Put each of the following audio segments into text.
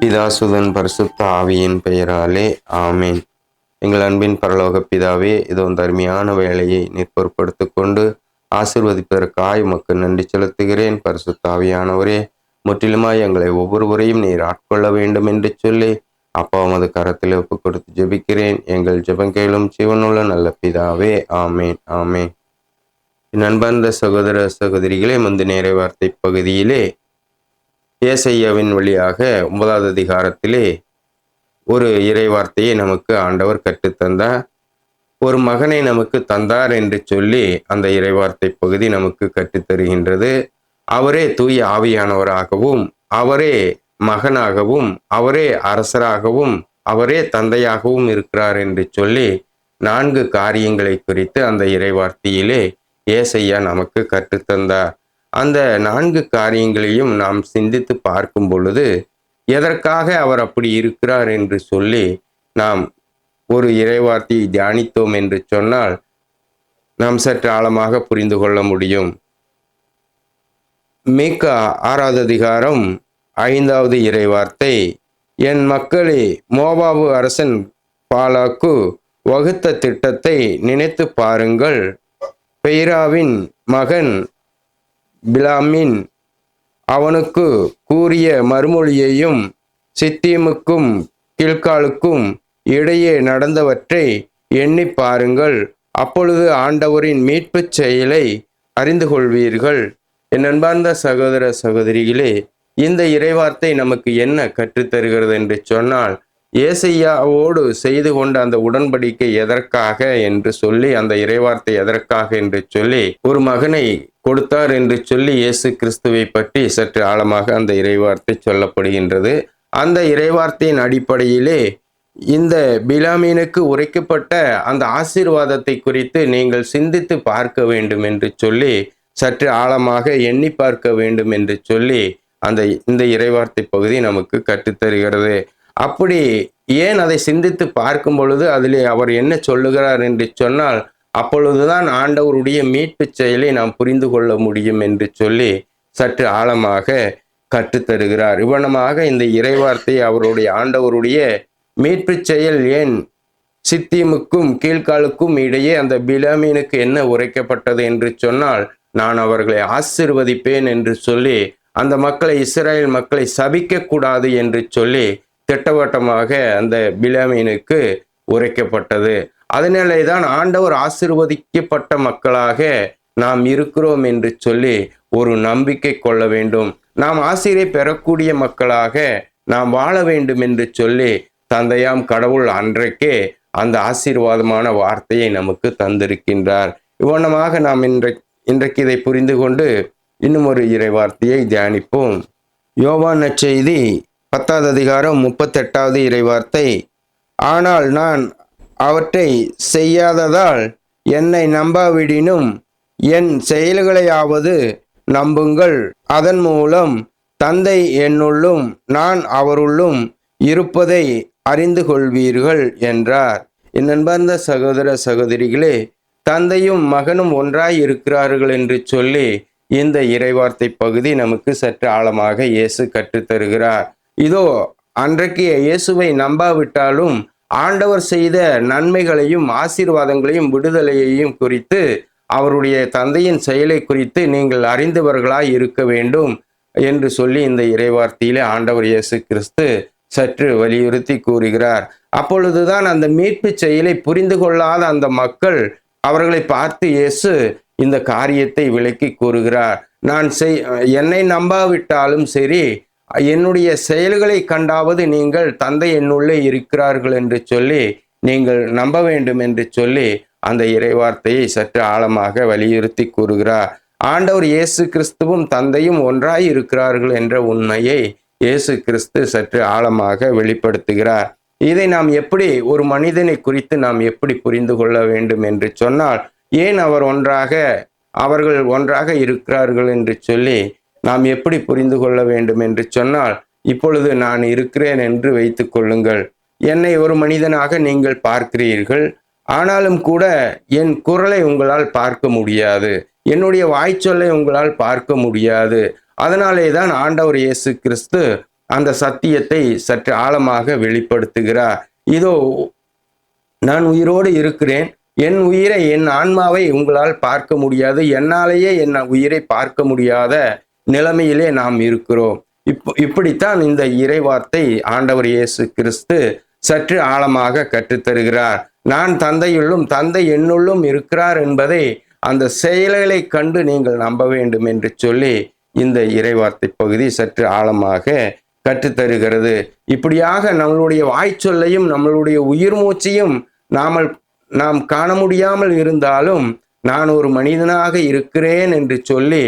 பிதாசுதன் பரிசுத்த ஆவியின் பெயராலே ஆமேன். எங்கள் அன்பின் பரலோக பிதாவே இதோ இந்த அருமையான வேலையை நிற்பொருட்படுத்திக் கொண்டு ஆசிர்வதிப்பதற்காய் உமக்கு நன்றி செலுத்துகிறேன். பரிசுத்தாவியானவரே முற்றிலுமாய் எங்களை ஒவ்வொருவரையும் நீர் ஆட்கொள்ள வேண்டும் என்று சொல்லி அப்பா உமது கரத்தில் ஒப்பு கொடுத்து ஜெபிக்கிறேன். எங்கள் ஜெபங்கேளும் சிவனுள்ள நல்ல பிதாவே ஆமேன் ஆமேன். என் சகோதர சகோதரிகளே முந்து நேர வார்த்தை பகுதியிலே ஏசையாவின் வழியாக ஒன்பதாவது அதிகாரத்திலே ஒரு இறைவார்த்தையை நமக்கு ஆண்டவர் கற்றுத்தந்தார். ஒரு மகனை நமக்கு தந்தார் என்று சொல்லி அந்த இறைவார்த்தை பகுதி நமக்கு கற்றுத்தருகின்றது. அவரே தூய ஆவியானவராகவும் அவரே மகனாகவும் அவரே அரசராகவும் அவரே தந்தையாகவும் இருக்கிறார் என்று சொல்லி நான்கு காரியங்களை குறித்து அந்த இறைவார்த்தையிலே ஏசையா நமக்கு கற்றுத்தந்தார். அந்த நான்கு காரியங்களையும் நாம் சிந்தித்து பார்க்கும் பொழுது எதற்காக அவர் அப்படி இருக்கிறார் என்று சொல்லி நாம் ஒரு இறைவார்த்தையை தியானித்தோம் என்று சொன்னால் நாம் சற்று ஆழமாக புரிந்து கொள்ள முடியும். மீகா ஆறாவது அதிகாரம் ஐந்தாவது இறைவார்த்தை என் மக்களே மோபாபு அரசன் பாலாக்கு வகுத்த திட்டத்தை நினைத்து பாருங்கள். பெய்ராவின் மகன் பிலாமின் அவனுக்கு கூறிய மறுமொழியையும் சித்தீமுக்கும் கில்காலுக்கும் இடையே நடந்தவற்றை எண்ணி பாருங்கள். அப்பொழுது ஆண்டவரின் மீட்புச் செயலை அறிந்து கொள்வீர்கள் என் அன்பார்ந்த சகோதர சகோதரிகளே இந்த இறைவார்த்தை நமக்கு என்ன கற்றுத்தருகிறது என்று சொன்னால் ஏசையாவோடு செய்து கொண்ட அந்த உடன்படிக்கை எதற்காக என்று சொல்லி அந்த இறைவார்த்தை எதற்காக என்று சொல்லி ஒரு மகனை கொடுத்தார் என்று சொல்லி இயேசு கிறிஸ்துவை பற்றி சற்று ஆழமாக அந்த இறைவார்த்தை சொல்லப்படுகின்றது. அந்த இறைவார்த்தையின் அடிப்படையிலே இந்த பிலாமீனுக்கு உரைக்கப்பட்ட அந்த ஆசீர்வாதத்தை குறித்து நீங்கள் சிந்தித்து பார்க்க வேண்டும் என்று சொல்லி சற்று ஆழமாக எண்ணி பார்க்க வேண்டும் என்று சொல்லி அந்த இந்த இறைவார்த்தை பகுதி நமக்கு கற்றுத்தருகிறது அப்படி ஏன் அதை சிந்தித்து பார்க்கும் பொழுது அதிலே அவர் என்ன சொல்லுகிறார் என்று சொன்னால் அப்பொழுதுதான் ஆண்டவருடைய மீட்பு செயலை நாம் புரிந்து கொள்ள முடியும் என்று சொல்லி சற்று ஆழமாக கற்றுத்தருகிறார் இவ்வளமாக இந்த இறைவார்த்தை அவருடைய ஆண்டவருடைய மீட்பு செயல் ஏன் சித்திமுக்கும் கீழ்காலுக்கும் இடையே அந்த பிலாமீனுக்கு என்ன உரைக்கப்பட்டது என்று சொன்னால் நான் அவர்களை ஆசிர்வதிப்பேன் என்று சொல்லி அந்த மக்களை இஸ்ரேல் மக்களை சபிக்க கூடாது என்று சொல்லி திட்டவட்டமாக அந்த பிலாமீனுக்கு உரைக்கப்பட்டது. அதனாலே தான் ஆண்டவர் ஆசிர்வதிக்கப்பட்ட மக்களாக நாம் இருக்கிறோம் என்று சொல்லி ஒரு நம்பிக்கை கொள்ள வேண்டும். நாம் ஆசிரியை பெறக்கூடிய மக்களாக நாம் வாழ வேண்டும் என்று சொல்லி தந்தையாம் கடவுள் அன்றைக்கே அந்த ஆசீர்வாதமான வார்த்தையை நமக்கு தந்திருக்கின்றார். இவ்வண்ணமாக நாம் இன்றை இன்றைக்கு இதை புரிந்து கொண்டு இன்னும் ஒரு இறை வார்த்தையை தியானிப்போம். யோவான் நற்செய்தி பத்தாவது அதிகாரம் முப்பத்தெட்டாவது இறைவார்த்தை. ஆனால் நான் அவற்றை செய்யாததால் என்னை நம்பாவிடினும் என் செயல்களையாவது நம்புங்கள். அதன் மூலம் தந்தை என்னுள்ளும் நான் அவருள்ளும் இருப்பதை அறிந்து கொள்வீர்கள் என்றார். என் அன்பார்ந்த சகோதர சகோதரிகளே தந்தையும் மகனும் ஒன்றாய் இருக்கிறார்கள் என்று சொல்லி இந்த இறைவார்த்தை பகுதி நமக்கு சற்று ஆழமாக இயேசு கற்றுத்தருகிறார். இதோ அன்றைக்கு இயேசுவை நம்பாவிட்டாலும் ஆண்டவர் செய்த நன்மைகளையும் ஆசீர்வாதங்களையும் விடுதலையையும் குறித்து அவருடைய தந்தையின் செயலை குறித்து நீங்கள் அறிந்தவர்களாய் இருக்க வேண்டும் என்று சொல்லி இந்த இறைவார்த்தையிலே ஆண்டவர் இயேசு கிறிஸ்து சற்று வலியுறுத்தி கூறுகிறார். அப்பொழுதுதான் அந்த மீட்பு செயலை புரிந்து கொள்ளாத அந்த மக்கள் அவர்களை பார்த்து இயேசு இந்த காரியத்தை விளக்கி கூறுகிறார். நான் செய் என்னை நம்பாவிட்டாலும் சரி என்னுடைய செயல்களை கண்டாவது நீங்கள் தந்தை என்னுள்ளே இருக்கிறார்கள் என்று சொல்லி நீங்கள் நம்ப வேண்டும் என்று சொல்லி அந்த இறைவார்த்தையை சற்று ஆழமாக வலியுறுத்தி கூறுகிறார். ஆண்டவர் இயேசு கிறிஸ்துவும் தந்தையும் ஒன்றாய் இருக்கிறார்கள் என்ற உண்மையை இயேசு கிறிஸ்து சற்று ஆழமாக வெளிப்படுத்துகிறார். இதை நாம் எப்படி ஒரு மனிதனை குறித்து நாம் எப்படி புரிந்து கொள்ள வேண்டும் என்று சொன்னால் ஏன் அவர் ஒன்றாக அவர்கள் ஒன்றாக இருக்கிறார்கள் என்று சொல்லி நாம் எப்படி புரிந்து கொள்ள வேண்டும் என்று சொன்னால் இப்பொழுது நான் இருக்கிறேன் என்று வைத்துக் கொள்ளுங்கள். என்னை ஒரு மனிதனாக நீங்கள் பார்க்கிறீர்கள். ஆனாலும் கூட என் குரலை உங்களால் பார்க்க முடியாது. என்னுடைய வாய்ச்சொல்லை உங்களால் பார்க்க முடியாது. அதனாலே தான் ஆண்டவர் இயேசு கிறிஸ்து அந்த சத்தியத்தை சற்று ஆழமாக வெளிப்படுத்துகிறார். இதோ நான் உயிரோடு இருக்கிறேன். என் உயிரை என் ஆன்மாவை உங்களால் பார்க்க முடியாது. என்னாலேயே என் உயிரை பார்க்க முடியாத நிலைமையிலே நாம் இருக்கிறோம். இப்போ இப்படித்தான் இந்த இறைவார்த்தை ஆண்டவர் இயேசு கிறிஸ்து சற்று ஆழமாக கற்றுத்தருகிறார். நான் தந்தையுள்ளும் தந்தை என்னுள்ளும் இருக்கிறார் என்பதை அந்த செயல்களை கண்டு நீங்கள் நம்ப வேண்டும் என்று சொல்லி இந்த இறைவார்த்தை பகுதி சற்று ஆழமாக கற்றுத்தருகிறது. இப்படியாக நம்மளுடைய வாய்ச்சொல்லையும் நம்மளுடைய உயிர் மூச்சையும் நாமல் நாம் காண முடியாமல் இருந்தாலும் நான் ஒரு மனிதனாக இருக்கிறேன் என்று சொல்லி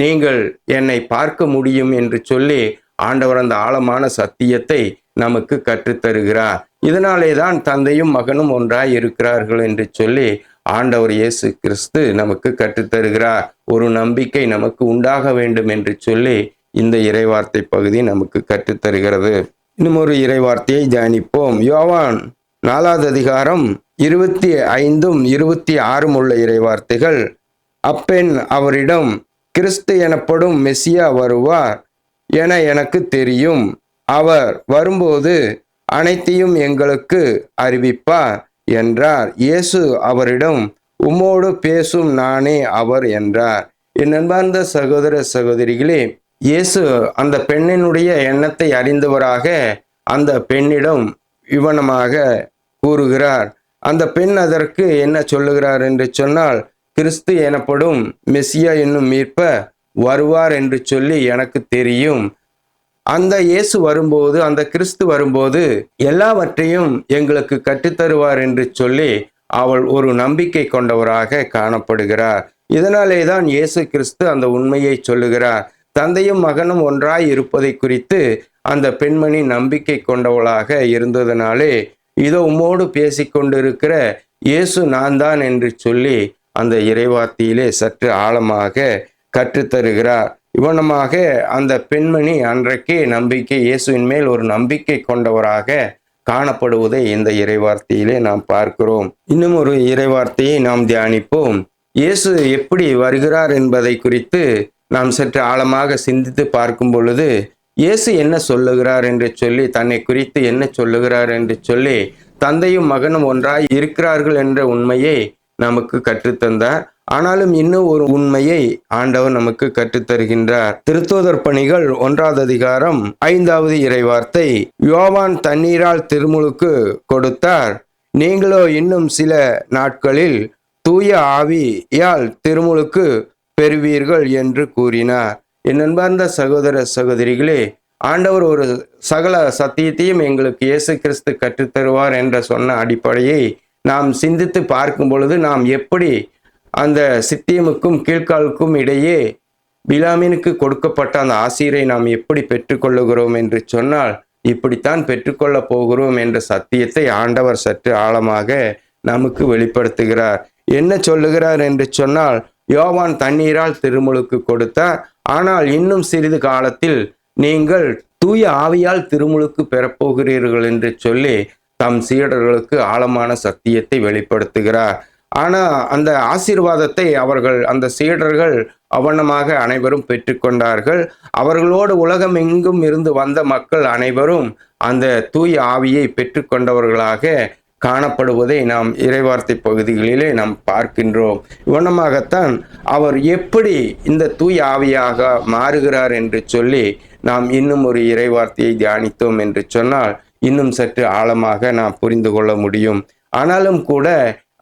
நீங்கள் என்னை பார்க்க முடியும் என்று சொல்லி ஆண்டவர் அந்த ஆழமான சத்தியத்தை நமக்கு கற்றுத்தருகிறார். இதனாலே தான் தந்தையும் மகனும் ஒன்றாய் இருக்கிறார்கள் என்று சொல்லி ஆண்டவர் இயேசு கிறிஸ்து நமக்கு கற்றுத்தருகிறார். ஒரு நம்பிக்கை நமக்கு உண்டாக வேண்டும் என்று சொல்லி இந்த இறைவார்த்தை பகுதி நமக்கு கற்றுத்தருகிறது. இன்னும் ஒரு இறைவார்த்தையை தியானிப்போம். யோவான் நாலாவது அதிகாரம் இருபத்தி ஐந்தும் இருபத்தி ஆறும் உள்ள இறைவார்த்தைகள். அப்பெண் அவரிடம் கிறிஸ்து எனப்படும் மெசியா வருவார் என எனக்கு தெரியும். அவர் வரும்போது அனைத்தையும் எங்களுக்கு அறிவிப்பார் என்றார். இயேசு அவரிடம் உம்மோடு பேசும் நானே அவர் என்றார். என் அன்பார்ந்த சகோதர சகோதரிகளே இயேசு அந்த பெண்ணினுடைய எண்ணத்தை அறிந்தவராக அந்த பெண்ணிடம் விவனமாக கூறுகிறார். அந்த பெண் அதற்கு என்ன சொல்லுகிறார் என்று சொன்னால் கிறிஸ்து எனப்படும் மெஸ்ஸியா என்னும் மீட்ப வருவார் என்று சொல்லி எனக்கு தெரியும். அந்த இயேசு வரும்போது அந்த கிறிஸ்து வரும்போது எல்லாவற்றையும் எங்களுக்கு கற்றுத்தருவார் என்று சொல்லி அவள் ஒரு நம்பிக்கை கொண்டவராக காணப்படுகிறார். இதனாலே தான் இயேசு கிறிஸ்து அந்த உண்மையை சொல்லுகிறார். தந்தையும் மகனும் ஒன்றாய் இருப்பதை குறித்து அந்த பெண்மணி நம்பிக்கை கொண்டவளாக இருந்ததனாலே இதோ உம்மோடு பேசிக்கொண்டிருக்கிற இயேசு நான் தான் என்று சொல்லி அந்த இறைவார்த்தையிலே சற்று ஆழமாக கற்றுத்தருகிறார். இவனமாக அந்த பெண்மணி அன்றைக்கே நம்பிக்கை இயேசுவின் மேல் ஒரு நம்பிக்கை கொண்டவராக காணப்படுவதை இந்த இறைவார்த்தையிலே நாம் பார்க்கிறோம். இன்னும் ஒரு இறைவார்த்தையை நாம் தியானிப்போம். இயேசு எப்படி வருகிறார் என்பதை குறித்து நாம் சற்று ஆழமாக சிந்தித்து பார்க்கும் பொழுது இயேசு என்ன சொல்லுகிறார் என்று சொல்லி தன்னை குறித்து என்ன சொல்லுகிறார் என்று சொல்லி தந்தையும் மகனும் ஒன்றாய் இருக்கிறார்கள் என்ற உண்மையை நமக்கு கற்றுத்தந்தார். ஆனாலும் இன்னும் ஒரு உண்மையை ஆண்டவர் நமக்கு கற்றுத்தருகின்றார். திருத்தூதர் பணிகள் ஒன்றாவது அதிகாரம் ஐந்தாவது இறைவார்த்தை யோவான் தண்ணீரால் திருமுழுக்கு கொடுத்தார். நீங்களோ இன்னும் சில நாட்களில் தூய ஆவியால் திருமுழுக்கு பெறுவீர்கள் என்று கூறினார். என் அன்பார்ந்த சகோதர சகோதரிகளே ஆண்டவர் ஒரு சகல சத்தியத்தையும் எங்களுக்கு இயேசு கிறிஸ்து கற்றுத்தருவார் என்ற சொன்ன அடிப்படையை நாம் சிந்தித்து பார்க்கும் பொழுது நாம் எப்படி அந்த சித்தியமுக்கும் கீழ்காலுக்கும் இடையே பிலாமினுக்கு கொடுக்கப்பட்ட அந்த ஆசிரை நாம் எப்படி பெற்றுக்கொள்ளுகிறோம் என்று சொன்னால் இப்படித்தான் பெற்றுக்கொள்ளப் போகிறோம் என்ற சத்தியத்தை ஆண்டவர் சற்று ஆழமாக நமக்கு வெளிப்படுத்துகிறார். என்ன சொல்லுகிறார் என்று சொன்னால் யோவான் தண்ணீரால் திருமுழுக்கு கொடுத்தார். ஆனால் இன்னும் சிறிது காலத்தில் நீங்கள் தூய ஆவியால் திருமுழுக்கு பெறப்போகிறீர்கள் என்று சொல்லி தம் சீடர்களுக்கு ஆழமான சத்தியத்தை வெளிப்படுத்துகிறார். ஆனால் அந்த ஆசீர்வாதத்தை அவர்கள் அந்த சீடர்கள் அவனமாக அனைவரும் பெற்றுக்கொண்டார்கள் அவர்களோடு உலகம் எங்கும் இருந்து வந்த மக்கள் அனைவரும் அந்த தூய ஆவியை பெற்றுக்கொண்டவர்களாக காணப்படுவதை நாம் இறைவார்த்தை பகுதிகளிலே நாம் பார்க்கின்றோம். இவனமாகத்தான் அவர் எப்படி இந்த தூய் ஆவியாக மாறுகிறார் என்று சொல்லி நாம் இன்னும் ஒரு இறைவார்த்தையை தியானித்தோம் என்று சொன்னால் இன்னும் சற்று ஆழமாக நாம் புரிந்து கொள்ள முடியும். ஆனாலும் கூட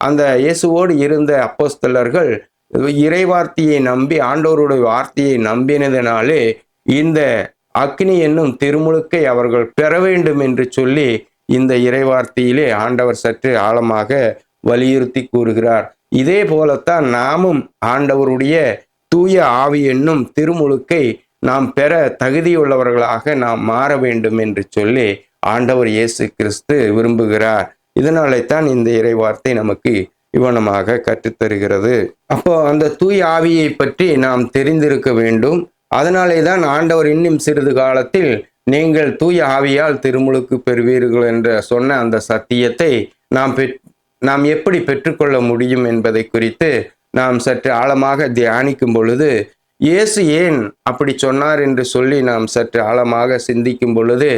அந்த இயேசுவோடு இருந்த அப்போஸ்தலர்கள் இறைவார்த்தையை நம்பி ஆண்டோருடைய வார்த்தையை நம்பினதினாலே இந்த அக்னி என்னும் திருமுழுக்கை அவர்கள் பெற வேண்டும் என்று சொல்லி இந்த இறைவார்த்தையிலே ஆண்டவர் சற்று ஆழமாக வலியுறுத்தி கூறுகிறார். இதே போலத்தான் நாமும் ஆண்டவருடைய தூய ஆவி என்னும் திருமுழுக்கை நாம் பெற தகுதியுள்ளவர்களாக நாம் மாற வேண்டும் என்று சொல்லி ஆண்டவர் இயேசு கிறிஸ்து விரும்புகிறார். இதனாலே தான் இந்த இறைவார்த்தை நமக்கு இவனமாக கற்றுத்தருகிறது. அப்போ அந்த தூய் ஆவியை பற்றி நாம் தெரிந்திருக்க வேண்டும். அதனாலே தான் ஆண்டவர் இன்னும் சிறிது காலத்தில் நீங்கள் தூய ஆவியால் திருமுழுக்கு பெறுவீர்கள் என்று சொன்ன அந்த சத்தியத்தை நாம் பெற் நாம் எப்படி பெற்றுக்கொள்ள முடியும் என்பதை குறித்து நாம் சற்று ஆழமாக தியானிக்கும் பொழுது இயேசு ஏன் அப்படி சொன்னார் என்று சொல்லி நாம் சற்று ஆழமாக சிந்திக்கும் பொழுது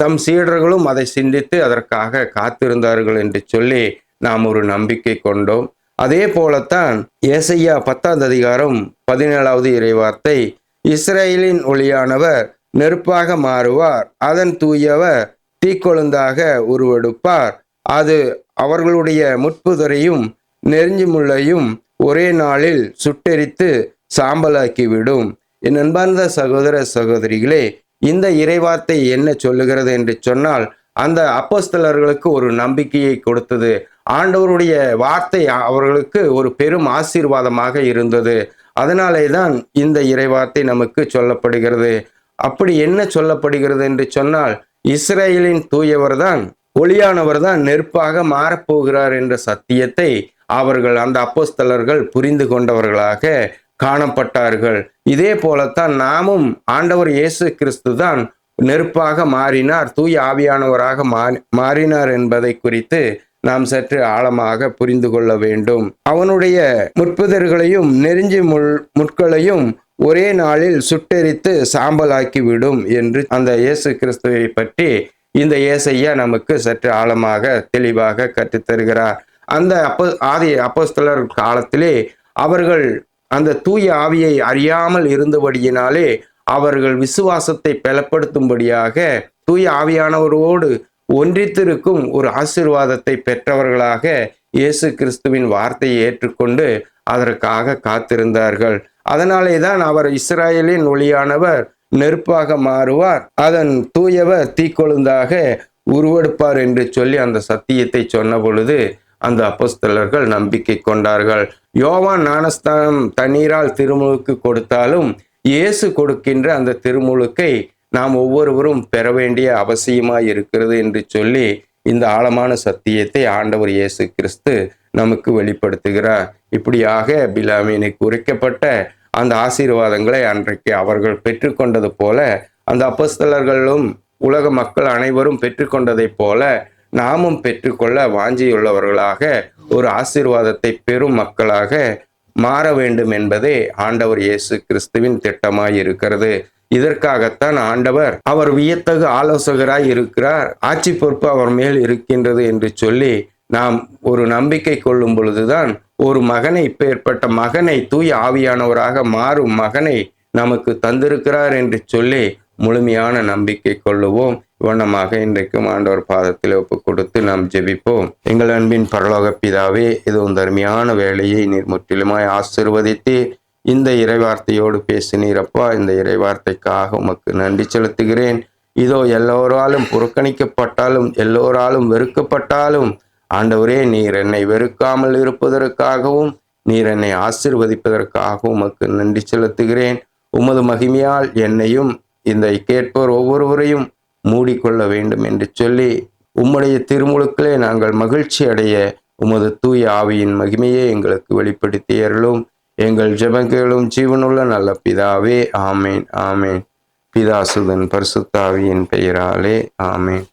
தம் சீடர்களும் அதை சிந்தித்து அதற்காக காத்திருந்தார்கள் என்று சொல்லி நாம் ஒரு நம்பிக்கை கொண்டோம். அதே போலத்தான் ஏசையா பத்தாவது அதிகாரம் பதினேழாவது இறைவார்த்தை இஸ்ரேலின் ஒளியானவர் நெருப்பாக மாறுவார் அதன் தூயவர் தீக்கொழுந்தாக உருவெடுப்பார். அது அவர்களுடைய முட்புதரையும் நெருஞ்சி முள்ளையும் ஒரே நாளில் சுட்டெரித்து சாம்பலாக்கிவிடும். என் அன்பார்ந்த சகோதர சகோதரிகளே இந்த இறைவார்த்தை என்ன சொல்லுகிறது என்று சொன்னால் அந்த அப்போஸ்தலர்களுக்கு ஒரு நம்பிக்கையை கொடுத்தது. ஆண்டவருடைய வார்த்தை அவர்களுக்கு ஒரு பெரும் ஆசீர்வாதமாக இருந்தது. அதனாலே தான் இந்த இறைவார்த்தை நமக்கு சொல்லப்படுகிறது. அப்படி என்ன சொல்லப்படுகிறது என்று சொன்னால் இஸ்ரேலின் தூயவர் தான் ஒளியானவர் தான் நெருப்பாக மாறப்போகிறார் என்ற சத்தியத்தை அவர்கள் அந்த அப்போஸ்தலர்கள் புரிந்து கொண்டவர்களாக காணப்பட்டார்கள். இதே போலத்தான் நாமும் ஆண்டவர் இயேசு கிறிஸ்து தான் நெருப்பாக மாறினார் தூய் ஆவியானவராக மாறினார் என்பதை குறித்து நாம் சற்று ஆழமாக புரிந்து கொள்ள வேண்டும். அவனுடைய முற்புதர்களையும் நெருஞ்சி முள் முட்களையும் ஒரே நாளில் சுட்டெரித்து சாம்பலாக்கிவிடும் என்று அந்த இயேசு கிறிஸ்துவை பற்றி இந்த இயேசையா நமக்கு சற்று ஆழமாக தெளிவாக கற்றுத்தருகிறார். அந்த அப்போ ஆதி அப்போஸ்தலர் காலத்திலே அவர்கள் அந்த தூய ஆவியை அறியாமல் இருந்தபடியினாலே அவர்கள் விசுவாசத்தை பலப்படுத்தும்படியாக தூய ஆவியானவரோடு ஒன்றித்திருக்கும் ஒரு ஆசிர்வாதத்தை பெற்றவர்களாக இயேசு கிறிஸ்துவின் வார்த்தையை ஏற்றுக்கொண்டு அதற்காக காத்திருந்தார்கள். அதனாலே தான் அவர் இஸ்ராயலின் ஒளியானவர் நெருப்பாக மாறுவார் அதன் தூயவர் தீக்கொழுந்தாக உருவெடுப்பார் என்று சொல்லி அந்த சத்தியத்தை சொன்ன பொழுது அந்த அப்போஸ்தலர்கள் நம்பிக்கை கொண்டார்கள். யோவான் ஞானஸ்தானம் தண்ணீரால் திருமுழுக்கு கொடுத்தாலும் இயேசு கொடுக்கின்ற அந்த திருமுழுக்கை நாம் ஒவ்வொருவரும் பெற வேண்டிய அவசியமாக இருக்கிறது என்று சொல்லி இந்த ஆழமான சத்தியத்தை ஆண்டவர் இயேசு கிறிஸ்து நமக்கு வெளிப்படுத்துகிறார். இப்படியாக பிலாமீனுக்கு உரைக்கப்பட்ட அந்த ஆசீர்வாதங்களை அன்றைக்கு அவர்கள் பெற்றுக்கொண்டது போல அந்த அப்பஸ்தலர்களும் உலக மக்கள் அனைவரும் பெற்றுக்கொண்டதைப் போல நாமும் பெற்றுக்கொள்ள வாஞ்சியுள்ளவர்களாக ஒரு ஆசீர்வாதத்தை பெறும் மக்களாக மாற வேண்டும் என்பதே ஆண்டவர் இயேசு கிறிஸ்துவின் திட்டமாய் இருக்கிறது இதற்காகத்தான் ஆண்டவர் அவர் வியத்தகு ஆலோசகராய் இருக்கிறார். ஆட்சி பொறுப்பு அவர் மேல் இருக்கின்றது என்று சொல்லி நாம் ஒரு நம்பிக்கை கொள்ளும் பொழுதுதான் ஒரு மகனை இப்பேற்பட்ட மகனை தூய் ஆவியானவராக மாறும் மகனை நமக்கு தந்திருக்கிறார் என்று சொல்லி முழுமையான நம்பிக்கை கொள்ளுவோம். வண்ணமாக இன்றைக்கும் ஆண்டவர் பாதத்தில் ஒப்பு கொடுத்து நாம் ஜெபிப்போம். எங்கள் அன்பின் பரலோக பிதாவே இது ஒரு வேலையை நீர் முற்றிலுமாய் ஆசிர்வதித்து இந்த இறைவார்த்தையோடு பேசினீரப்பா இந்த இறைவார்த்தைக்காக உமக்கு நன்றி செலுத்துகிறேன். இதோ எல்லோராலும் புறக்கணிக்கப்பட்டாலும் எல்லோராலும் வெறுக்கப்பட்டாலும் ஆண்டவரே நீர் என்னை வெறுக்காமல் இருப்பதற்காகவும் நீர் என்னை ஆசிர்வதிப்பதற்காகவும் உமக்கு நன்றி செலுத்துகிறேன். உமது மகிமையால் என்னையும் இந்த கேட்போர் ஒவ்வொருவரையும் மூடிக்கொள்ள வேண்டும் என்று சொல்லி உம்முடைய திருமுழுக்களே நாங்கள் மகிழ்ச்சி அடைய உமது தூய ஆவியின் மகிமையே எங்களுக்கு வெளிப்படுத்தி அருளும். எங்கள் ஜெபங்களும் ஜீவனுள்ள நல்ல பிதாவே. ஆமேன் ஆமேன். பிதாசுதன் பரிசுத்தாவியின் பெயராலே ஆமேன்.